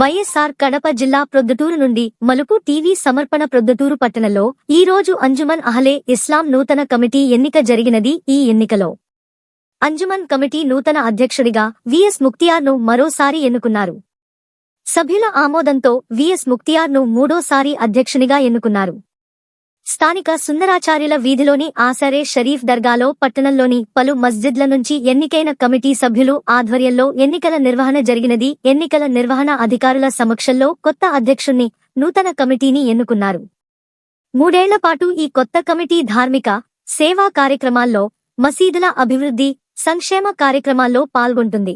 వైఎస్ఆర్ కడప జిల్లా ప్రొద్దుటూరు నుండి మలుపు టీవీ సమర్పణ ప్రొద్దుటూరు పట్టణంలో ఈ రోజు అంజుమన్ అహలే ఇస్లాం నూతన కమిటీ ఎన్నిక జరిగినది ఈ ఎన్నికలో. అంజుమన్ కమిటీ నూతన అధ్యక్షుడిగా విఎస్ ముక్తియార్ను మరోసారి ఎన్నుకున్నారు. సభ్యుల ఆమోదంతో విఎస్ ముక్తియార్ను మూడోసారి అధ్యక్షునిగా ఎన్నుకున్నారు. స్థానిక సుందరాచార్యుల వీధిలోని ఆసరే షరీఫ్ దర్గాలో పట్టణంలోని పలు మస్జిద్ల నుంచి ఎన్నికైన కమిటీ సభ్యులు ఆధ్వర్యంలో ఎన్నికల నిర్వహణ జరిగినది. ఎన్నికల నిర్వహణ అధికారుల సమక్షంలో కొత్త అధ్యక్షుణ్ణి నూతన కమిటీని ఎన్నుకున్నారు. మూడేళ్ళ పాటు ఈ కొత్త కమిటీ ధార్మిక సేవా కార్యక్రమాల్లో మసీదుల అభివృద్ధి సంక్షేమ కార్యక్రమాల్లో పాల్గొంటుంది.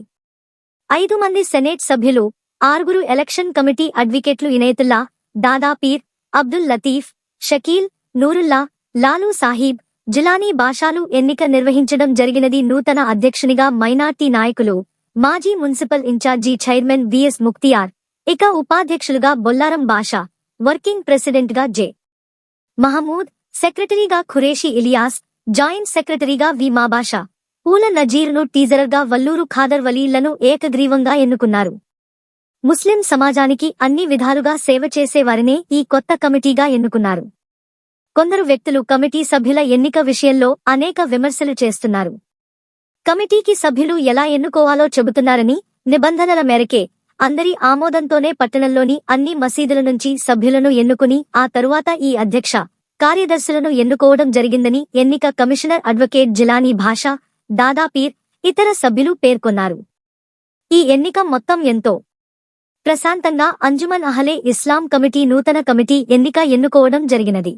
ఐదు మంది సెనేట్ సభ్యులు ఆరుగురు ఎలక్షన్ కమిటీ అడ్వకేట్లు ఇనేతుల్లా దాదాపీర్ అబ్దుల్ లతీఫ్ షకీల్ నూరుల్లా లాలూ సాహీబ్ జిలానీ బాషాలు ఎన్నిక నిర్వహించడం జరిగినది నూతన అధ్యక్షునిగా మైనార్టీ నాయకులు మాజీ municipal in-charge chairman VS Mukhtiyar ఇక ఉపాధ్యక్షులుగా బొల్లారం బాషా వర్కింగ్ ప్రెసిడెంట్గా జె. మహమూద్ సెక్రటరీగా ఖురేషి ఇలియాస్ జాయింట్ సెక్రటరీగా వి. మాబాషా పూల నజీర్ను టీజరర్గా వల్లూరు ఖాదర్ వలీలను ఏకగ్రీవంగా ఎన్నుకున్నారు. ముస్లిం సమాజానికి అన్ని విధాలుగా సేవ చేసేవారినే ఈ కొత్త కమిటీగా ఎన్నుకున్నారు. కొందరు వ్యక్తులు కమిటీ సభ్యుల ఎన్నిక విషయంలో అనేక విమర్శలు చేస్తున్నారు. కమిటీకి సభ్యులు ఎలా ఎన్నుకోవాలో చెబుతున్నారని నిబంధనల మేరకే అందరి ఆమోదంతోనే పట్టణంలోని అన్ని మసీదుల నుంచి సభ్యులను ఎన్నుకుని ఆ తరువాత ఈ అధ్యక్ష కార్యదర్శులను ఎన్నుకోవడం జరిగిందని ఎన్నిక కమిషనర్ అడ్వకేట్ జిలానీ భాషా దాదాపీర్ ఇతర సభ్యులు పేర్కొన్నారు. ఈ ఎన్నిక మొత్తం ఎంతో ప్రశాంతంగా అంజుమన్ అహలే ఇస్లాం కమిటీ నూతన కమిటీ ఎన్నిక ఎన్నుకోవడం జరిగినది.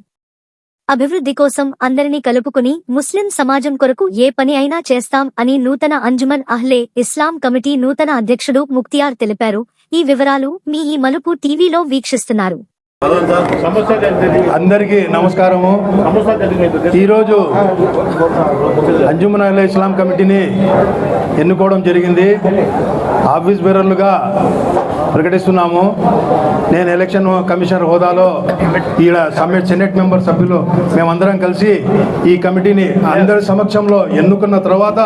అభివృద్ధి కోసం అందరినీ కలుపుకుని ముస్లిం సమాజం కొరకు ఏ పని అయినా చేస్తాం అని నూతన అంజుమన్ అహ్లే ఇస్లాం కమిటీ నూతన అధ్యక్షుడు ముక్తియార్ తెలిపారు. ఈ వివరాలు మీ ఈ మలుపు టీవీలో వీక్షిస్తున్నారు. అందరికీ నమస్కారము. ఈరోజు అంజుమన్ అహ్లే ఇస్లాం కమిటీని ఎన్నుకోవడం జరిగింది. ఆఫీస్ బేరర్లుగా ప్రకటిస్తున్నాము. నేను ఎలక్షన్ కమిషనర్ హోదాలో ఈడ సమ్మెట్ సెనెట్ మెంబర్ సభ్యులు మేమందరం కలిసి ఈ కమిటీని అందరి సమక్షంలో ఎన్నుకున్న తర్వాత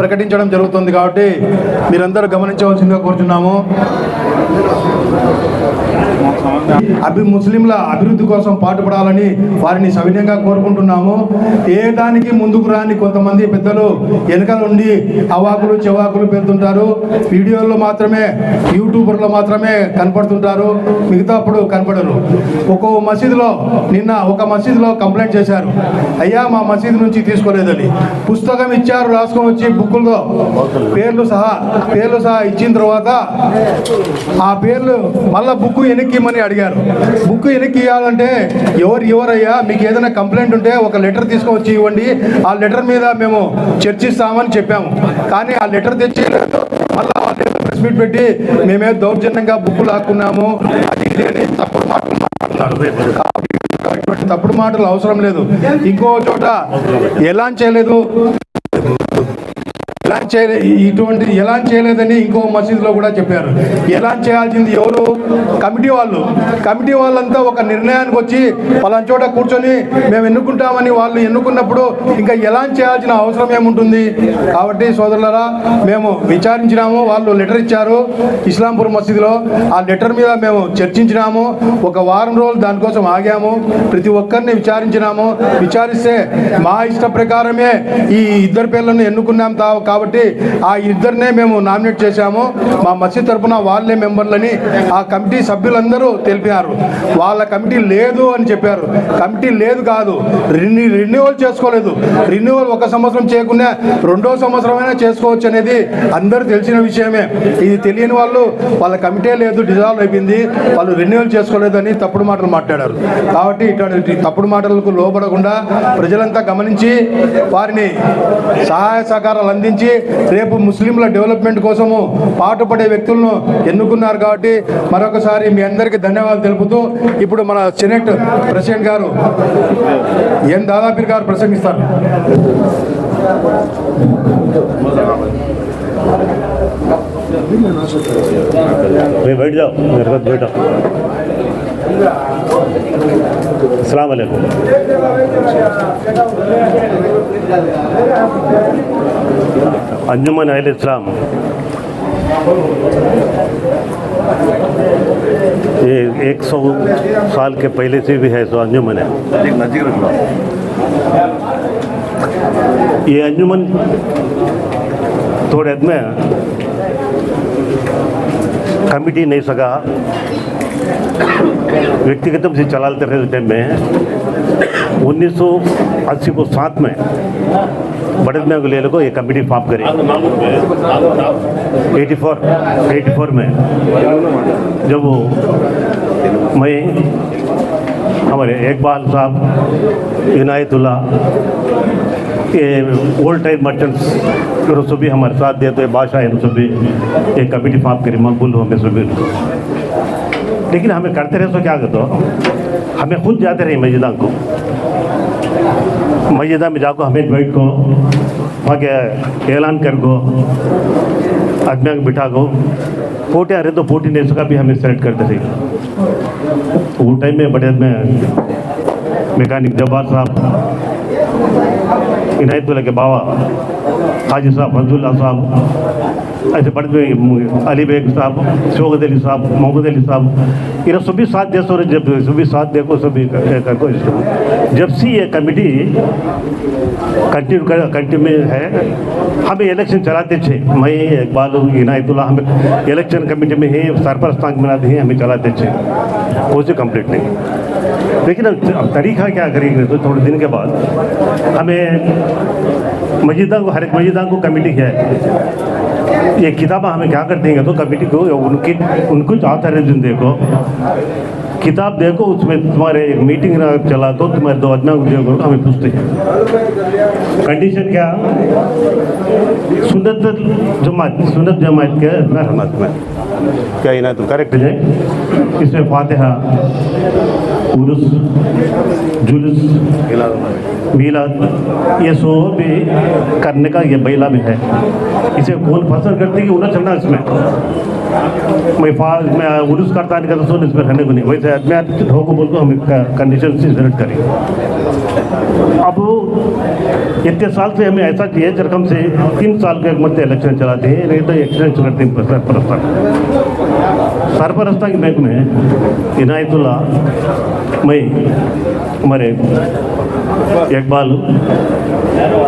ప్రకటించడం జరుగుతుంది కాబట్టి మీరందరూ గమనించవలసిందిగా కోరుచున్నాము. అభి ముస్లింల అభివృద్ధి కోసం పాటుపడాలని వారిని సవినయంగా కోరుకుంటున్నాము. ఏ దానికి ముందుకు రాని కొంతమంది పెద్దలు వెనకాల ఉండి అవాకులు చెవాకులు పెడుతుంటారు. వీడియోల్లో మాత్రమే యూట్యూబర్లో మాత్రమే కనపడుతుంటారు. మిగతా అప్పుడు కనపడరు. ఒక్కో మసీదులో నిన్న ఒక మసీదులో కంప్లైంట్ చేశారు. అయ్యా మా మసీదు నుంచి తీసుకోలేదని. పుస్తకం ఇచ్చారు రాసుకొని వచ్చి బుక్కుల్లో పేర్లు సహా పేర్లు సహా ఇచ్చిన తర్వాత ఆ పేర్లు మళ్ళా బుక్ వెనక్కిమని అడిగారు. బుక్ వెనక్కి ఇవ్వాలంటే ఎవరు ఎవరయ్యా మీకు ఏదైనా కంప్లైంట్ ఉంటే ఒక లెటర్ తీసుకొచ్చి ఇవ్వండి. ఆ లెటర్ మీద మేము చర్చిస్తామని చెప్పాము. కానీ ఆ లెటర్ తెచ్చి మళ్ళీ ప్రెస్ మీట్ పెట్టి మేమే దౌర్జన్యంగా బుక్ లాక్కున్నాము. అది ఇది అని తప్పుడు మాటలు మాట్లాడుతున్నారు. తప్పుడు మాటలు అవసరం లేదు. ఇంకో చోట ఎలా చేయలేదు. ఎలా చేయలే ఇటువంటి ఎలా చేయలేదని ఇంకో మసీదులో కూడా చెప్పారు. ఎలా చేయాల్సింది ఎవరు? కమిటీ వాళ్ళు. కమిటీ వాళ్ళంతా ఒక నిర్ణయానికి వచ్చి వాళ్ళని చోట కూర్చొని మేము ఎన్నుకుంటామని వాళ్ళు ఎన్నుకున్నప్పుడు ఇంకా ఎలా చేయాల్సిన అవసరం ఏముంటుంది? కాబట్టి సోదరులరా మేము విచారించినాము వాళ్ళు లెటర్ ఇచ్చారు ఇస్లాంపూర్ మసీదులో. ఆ లెటర్ మీద మేము చర్చించినాము ఒక వారం రోజులు దానికోసం ఆగాము ప్రతి ఒక్కరిని విచారించినాము. విచారిస్తే మా ఇష్ట ప్రకారమే ఈ ఇద్దరు పేర్లను ఎన్నుకున్నాం కాబట్టి కాబట్టి ఆ ఇద్దరినే మేము నామినేట్ చేశాము. మా మసీద్ తరఫున వాళ్ళే మెంబర్లని ఆ కమిటీ సభ్యులందరూ తెలిపారు. వాళ్ళ కమిటీ లేదు అని చెప్పారు. కమిటీ లేదు కాదు. రిన్యూ రెన్యువల్ చేసుకోలేదు. రెన్యువల్ ఒక సంవత్సరం చేయకుండా రెండో సంవత్సరమైనా చేసుకోవచ్చు అనేది అందరూ తెలిసిన విషయమే. ఇది తెలియని వాళ్ళు వాళ్ళ కమిటీ లేదు డిజాల్వ్ అయిపోయింది. వాళ్ళు రెన్యువల్ చేసుకోలేదని తప్పుడు మాటలు మాట్లాడారు. కాబట్టి ఇటువంటి తప్పుడు మాటలకు లోపడకుండా ప్రజలంతా గమనించి వారిని సహాయ సహకారాలు అందించి రేపు ముస్లింల డెవలప్మెంట్ కోసము పాటుపడే వ్యక్తులను ఎన్నుకున్నారు కాబట్టి మరొకసారి మీ అందరికీ ధన్యవాదాలు తెలుపుతూ ఇప్పుడు మన సెనెట్ ప్రెసిడెంట్ గారు ఎన్ దాదాపీర్ గారు ప్రసంగిస్తారు भाई बैठ जाओ मेरे पास बैठो अंजुमन अहल इस्लाम ये एक सौ साल के पहले से भी है सो अंजुमन है। ये अंजुमन थोड़े में कमिटी नहीं सका। व्यक्तिगत से चलाते रहे टाइम में उन्नीस सौ अस्सी को सात में बड़े में ले को ये कमेटी फॉर्म करी। एटी फोर एटी फोर में जब मैं, हमारे इकबाल साहब, इनायतुल्ला, ये ओल्ड टाइम मर्चेंट्स फिर सभी हमारे साथ दे तो बादशाह सभी एक कमेटी फॉर्म करी, मकबूल हमें सभी। लेकिन हमें करते रहे तो क्या करते हो? हमें खुद जाते रहे मस्जिदा को। मस्जिदा में जाको हमें बैठ को वहाँ के ऐलान कर को आदमिया को बिठा को पोटे आ रहे तो पोटी नहीं सका भी हमें सेलेक्ट करते थे वो टाइम में बड़े में मैकेनिक जब्बार साहब इनायतुल्ला के बाबा, हाजी साहब फजलुल्ला साहब ऐसे बड़े अली बेग साहब, शोकत अली साहब, मोहम्मद अली साहब ये सभी साथ देशों ने जब सभी साथ देखो सभी का कोई जब से ये कमेटी कंटिन्यू कर, कंटिन्यू है, हमें इलेक्शन चलाते थे। मैं इकबाल इनायतुल्ला हमें इलेक्शन कमेटी में ही सरपरस्तान बनाते हैं, हमें चलाते थे। कोई कंप्लीट नहीं। लेकिन अब अब तरीका क्या करेंगे? तो थोड़े दिन के बाद हमें मस्जिदा को हर एक मस्जिदा को कमेटी है। ये किताबा हमें क्या करते हैं तो कमेटी को उनकी, उनको चाहता है देखो। किताब देखो, उसमें तुम्हारे एक मीटिंग चला तो तुम्हारे दो को देखो, हमें पूछते हैं। कंडीशन क्या? सुन्नत जमात सुन्नत जमात के रहमत में। क्या इना तो करेक्ट है? इसमें फातिहा। उर्स, जुलूस, मीलाद। ये सो भी करने का ये बैला भी है। इसे कौन फ़सल करती है उलझ चलना इसमें? मैं फाल मैं उर्स करता नहीं करता सो इसमें रहने को नहीं। वैसे मैं ठोको बोल को हम कंडीशन से ज़रूरत करेंगे अब इतने साल से हमें ऐसा किया रकम से तीन साल के मध्य इलेक्शन चलाते हैं नहीं तो एक्सटेंशन करते सरपरस्ता सरपरस्ता की बैंक में इनायतुल्ला मैं, हमारे इकबाल,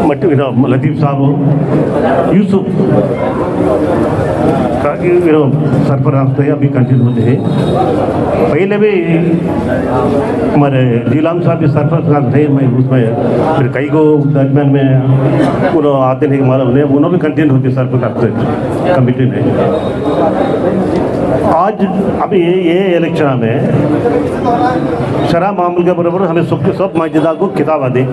मट्टी लतीफ़ साहब, यूसुफ యూనో सरपरस्त है अभी कंटिन्यू होते हैं। पहले भी हमारे नीलाम साहब भी सरपरस्त थे, मैं उसमें फिर कई को दरमियान में उन्होंने आते नहीं मालूम नहीं उन्होंने भी कंटिन्यू होती सरपरस्त कमिटी में। आज अभी ये ये इलेक्शन में शराब मामले के बराबर हमें सब सब मस्जिदा को किताब दी।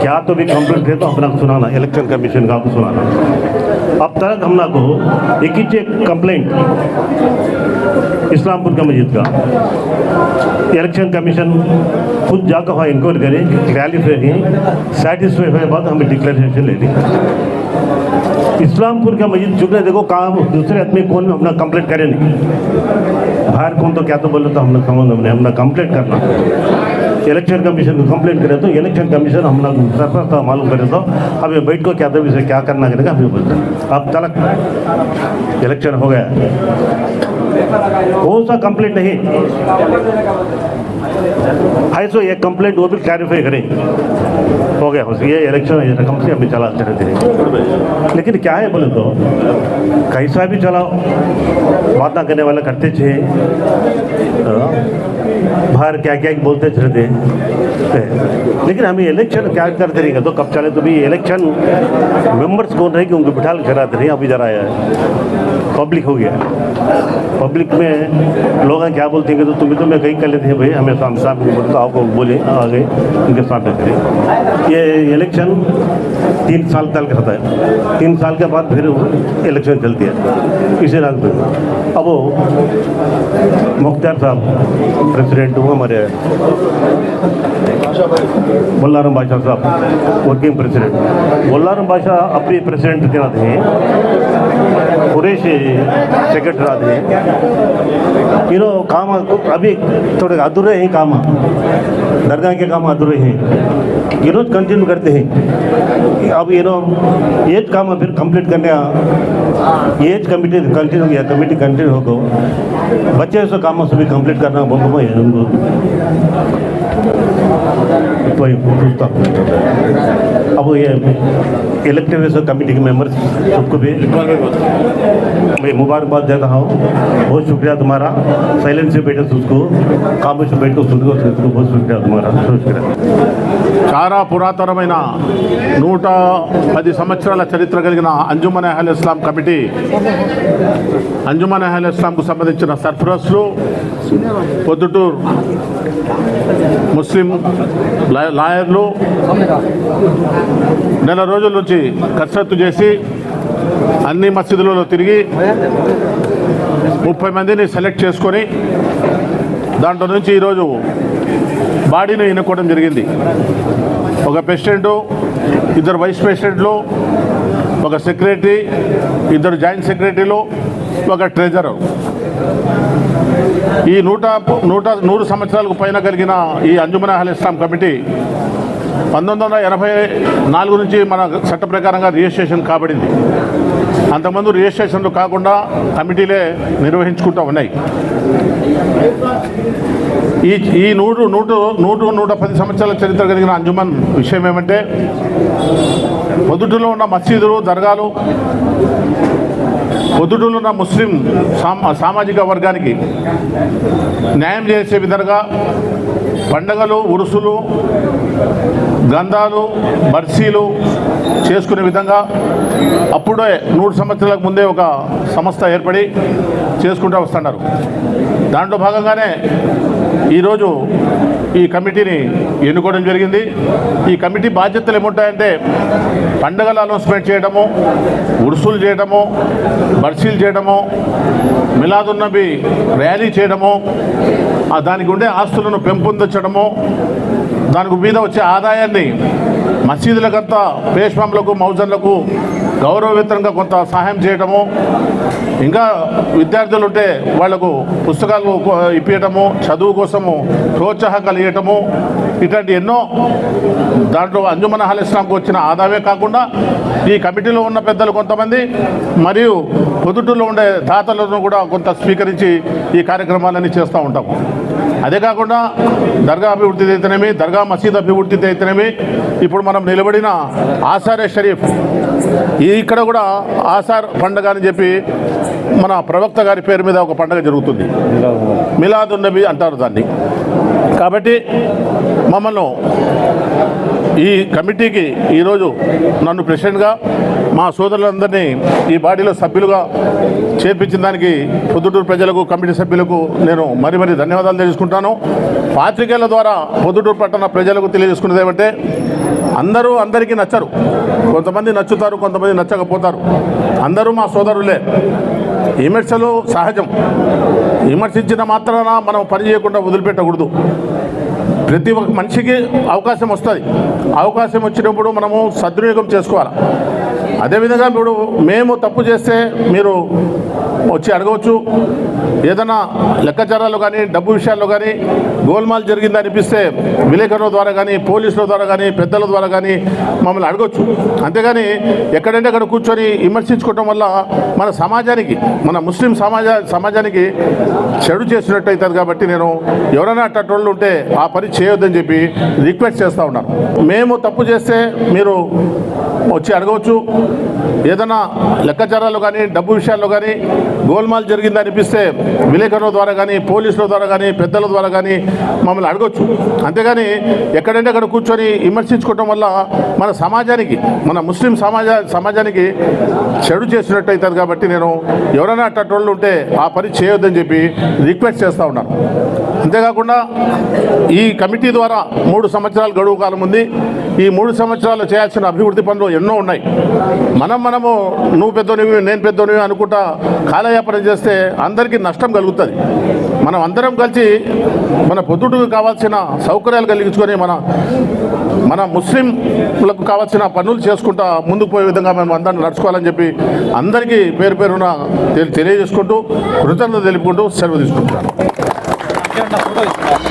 क्या तो भी कंप्लेंट थे तो अपना सुनाना इलेक्शन कमीशन का सुनाना। अब तक हम ना को एक ही एक कंप्लेंट इस्लामपुर का मस्जिद का। इलेक्शन कमीशन खुद जाकर वहाँ इंक्वायरी करें क्लैरिफाई की सेटिस्फाई हुए बाद हमें डिक्लेरेशन ले ली। इस्लामपुर का मस्जिद चुके देखो कहाँ दूसरे आदमी कौन अपना कंप्लेंट करे नहीं। बाहर कौन तो क्या तो बोले तो हमने समझ हमने अपना कंप्लेंट करना। इलेक्शन कमीशन को कंप्लेंट करे तो इलेक्शन कमीशन हम लोग सरपंच मालूम करे तो अब ये बैठ को क्या तो इसे क्या करना करेगा अभी बोलते अब तलक। इलेक्शन हो गया। कौन सा कंप्लेंट नहीं? है सो ये कंप्लेंट वो भी क्लैरिफाई करें। हो गया ये इलेक्शन रकम से अभी चलाते रहते हैं लेकिन क्या है बोले तो? कैसा भी चलाओ। बात ना करने वाला करते थे। हाँ, बाहर क्या क्या बोलते रहते हैं लेकिन हमें इलेक्शन क्या करते रहेंगे? तो कब चले? तो भी इलेक्शन मेंबर्स कौन रहेंगे? उनको बिठा के कराते रहे। अभी जरा है। पब्लिक हो गया। पब्लिक में लोग क्या बोलते हैं कि तो तुम्हें तो मैं कहीं कर लेते हैं भाई, हमें सामने साहब को बोलते आपको बोले आ गए उनके साथ करें ये इलेक्शन तीन साल तक रहता है। तीन साल के बाद फिर इलेक्शन चलती है। इसी रात में। अब वो मुख्तार साहब प्रेसिडेंट हुए हमारे बोल्लारम बादशाह साहब वर्किंग प्रेसिडेंट बोल्लारम बादशाह अभी प्रेसिडेंट थे थे। कुरेशी आते हैं। इनो काम अभी थोड़े अधूरे हैं काम। दरगाह के काम अधूरे हैं। ये रोज कंटिन्यू करते हैं। अब ये नो ये काम फिर कंप्लीट करने ये कमिटी कंटिन्यू या कमिटी कंटिन्यू होगा बच्चे से कामों से भी कंप्लीट करना बोल मैं उनको वही पूछता अब ये इलेक्टेड कमेटी के मेंबर्स सबको भी। मैं मुबारकबाद देता हूँ। बहुत शुक्रिया तुम्हारा। साइलेंट से बैठे उसको। काम से बैठे उसको बहुत शुक्रिया तुम्हारा। शुक्रिया। చాలా పురాతనమైన నూట పది సంవత్సరాల చరిత్ర కలిగిన అంజుమన్ అహల్ ఇస్లాం కమిటీ. అంజుమన్ అహల్ ఇస్లాంకు సంబంధించిన సర్ఫరస్లు పొద్దుటూరు ముస్లిం లాయర్లు నెల రోజుల నుంచి కసరత్తు చేసి అన్ని మసీదులలో తిరిగి ముప్పై మందిని సెలెక్ట్ చేసుకొని దాంట్లో నుంచి ఈరోజు బాడీని ఎన్నుకోవడం జరిగింది. ఒక ప్రెసిడెంటు ఇద్దరు వైస్ ప్రెసిడెంట్లు ఒక సెక్రటరీ ఇద్దరు జాయింట్ సెక్రటరీలు ఒక ట్రెజరర్. ఈ నూట నూట నూరు సంవత్సరాలకు పైన కలిగిన ఈ అంజుమన్ అహల్ ఇస్లాం కమిటీ పంతొమ్మిది వందల ఎనభై నాలుగు నుంచి మన చట్ట ప్రకారంగా రిజిస్ట్రేషన్ కాబడింది. అంతకుముందు రిజిస్ట్రేషన్లు కాకుండా కమిటీలే నిర్వహించుకుంటూ ఉన్నాయి. ఈ ఈ నూరు నూట నూట నూట పది సంవత్సరాల చరిత్ర కలిగిన అంజుమన్ విషయం ఏమంటే పొద్దుటూరులో ఉన్న మసీదులు దర్గాలు పొద్దుటూరులో ఉన్న ముస్లిం సామా సామాజిక వర్గానికి న్యాయం చేసే విధంగా పండగలు ఉరుసులు గంధాలు బర్సీలు చేసుకునే విధంగా అప్పుడే నూరు సంవత్సరాలకు ముందే ఒక సంస్థ ఏర్పడి చేసుకుంటూ వస్తున్నారు. దాంట్లో భాగంగానే ఈరోజు ఈ కమిటీని ఎన్నుకోవడం జరిగింది. ఈ కమిటీ బాధ్యతలు ఏముంటాయంటే పండగలు అనౌన్స్మెంట్ చేయడము ఉరుసులు చేయడము బర్సీలు చేయడము మిలాదున్నబి ర్యాలీ చేయడము దానికి ఉండే ఆస్తులను పెంపొందించడము దానికి మీద వచ్చే ఆదాయాన్ని మసీదులకంతా పేష్మాములకు మౌజన్లకు గౌరవవేతనంగా కొంత సహాయం చేయటము ఇంకా విద్యార్థులు ఉంటే వాళ్ళకు పుస్తకాలు ఇప్పించటము చదువు కోసము ప్రోత్సాహకాలు ఇవ్వటము ఇట్లాంటి ఎన్నో దాంట్లో అంజుమన్ అహల్ వచ్చిన ఆదాయమే కాకుండా ఈ కమిటీలో ఉన్న పెద్దలు కొంతమంది మరియు పొదుటూరులో ఉండే దాతలను కూడా కొంత స్వీకరించి ఈ కార్యక్రమాలన్నీ చేస్తూ ఉంటాము. అదే కాకుండా దర్గా అభివృద్ధి అయితేనేమి దర్గా మసీద్ అభివృద్ధి అయితేనేమి ఇప్పుడు మనం నిలబడిన ఆసారే షరీఫ్ ఇక్కడ కూడా ఆసార్ పండగ అని చెప్పి మన ప్రవక్త గారి పేరు మీద ఒక పండగ జరుగుతుంది. మిలాదున్ నబీ అంటారు దాన్ని. కాబట్టి మమ్మల్ని ఈ కమిటీకి ఈరోజు నన్ను ప్రెసిడెంట్గా మా సోదరులందరినీ ఈ బాడీలో సభ్యులుగా చేర్పించిన దానికి పొద్దుటూరు ప్రజలకు కమిటీ సభ్యులకు నేను మరి మరి ధన్యవాదాలు తెలుసుకుంటాను. పాత్రికేయుల ద్వారా పొద్దుటూరు పట్టణ ప్రజలకు తెలియజేసుకున్నది ఏమంటే అందరూ అందరికీ నచ్చరు. కొంతమంది నచ్చుతారు కొంతమంది నచ్చకపోతారు. అందరూ మా సోదరులే. విమర్శలు సహజం. విమర్శించిన మాత్రాన మనం పని చేయకుండా వదిలిపెట్టకూడదు. ప్రతి ఒక్క మనిషికి అవకాశం వస్తుంది. అవకాశం వచ్చినప్పుడు మనము సద్వినియోగం చేసుకోవాలి? అదేవిధంగా ఇప్పుడు మేము తప్పు చేస్తే మీరు వచ్చి అడగవచ్చు. ఏదైనా లెక్కచారాలు కానీ డబ్బు విషయాల్లో కానీ గోల్మాల్ జరిగింది అనిపిస్తే విలేకరుల ద్వారా కానీ పోలీసుల ద్వారా కానీ పెద్దల ద్వారా కానీ మమ్మల్ని అడగవచ్చు అంతేగాని ఎక్కడంటే అక్కడ కూర్చొని విమర్శించుకోవటం వల్ల మన సమాజానికి మన ముస్లిం సమాజ సమాజానికి చెడు చేసినట్టు అవుతుంది కాబట్టి నేను ఎవరైనా అట్టోళ్ళు ఉంటే ఆ పని చేయొద్దని చెప్పి రిక్వెస్ట్ చేస్తూ ఉన్నాను. మేము తప్పు చేస్తే మీరు వచ్చి అడగవచ్చు. ఏదైనా లెక్కచారాలు కానీ డబ్బు విషయాల్లో కానీ గోల్మాల్ జరిగింది అనిపిస్తే విలేకరుల ద్వారా కానీ పోలీసుల ద్వారా కానీ పెద్దల ద్వారా కానీ మమ్మల్ని అడగొచ్చు. అంతేగాని ఎక్కడంటే అక్కడ కూర్చొని విమర్శించుకోవటం వల్ల మన సమాజానికి మన ముస్లిం సమాజ సమాజానికి చెడు చేసినట్టు అవుతుంది కాబట్టి నేను ఎవరైనా అట్టోళ్ళు ఉంటే ఆ పని చేయొద్దని చెప్పి రిక్వెస్ట్ చేస్తూ ఉన్నాను. అంతేకాకుండా ఈ కమిటీ ద్వారా మూడు సంవత్సరాలు గడువు కాలం ఉంది. ఈ మూడు సంవత్సరాలు చేయాల్సిన అభివృద్ధి పనులు ఎన్నో ఉన్నాయి. మనం మనము నువ్వు పెద్దోనివి నేను పెద్దోనివి అనుకుంటా కాలయాపన చేస్తే అందరికీ నష్టం కలుగుతుంది. మనం అందరం కలిసి మన పొద్దుటకు కావాల్సిన సౌకర్యాలు కలిగించుకొని మన మన ముస్లింలకు కావాల్సిన పనులు చేసుకుంటా ముందుకు పోయే విధంగా మేము అందరం నడుచుకోవాలని చెప్పి అందరికీ పేరు పేరున తెలియజేసుకుంటూ కృతజ్ఞత తెలుపుకుంటూ సెలవు తీసుకుంటున్నాను. 시간당 보고 있습니다.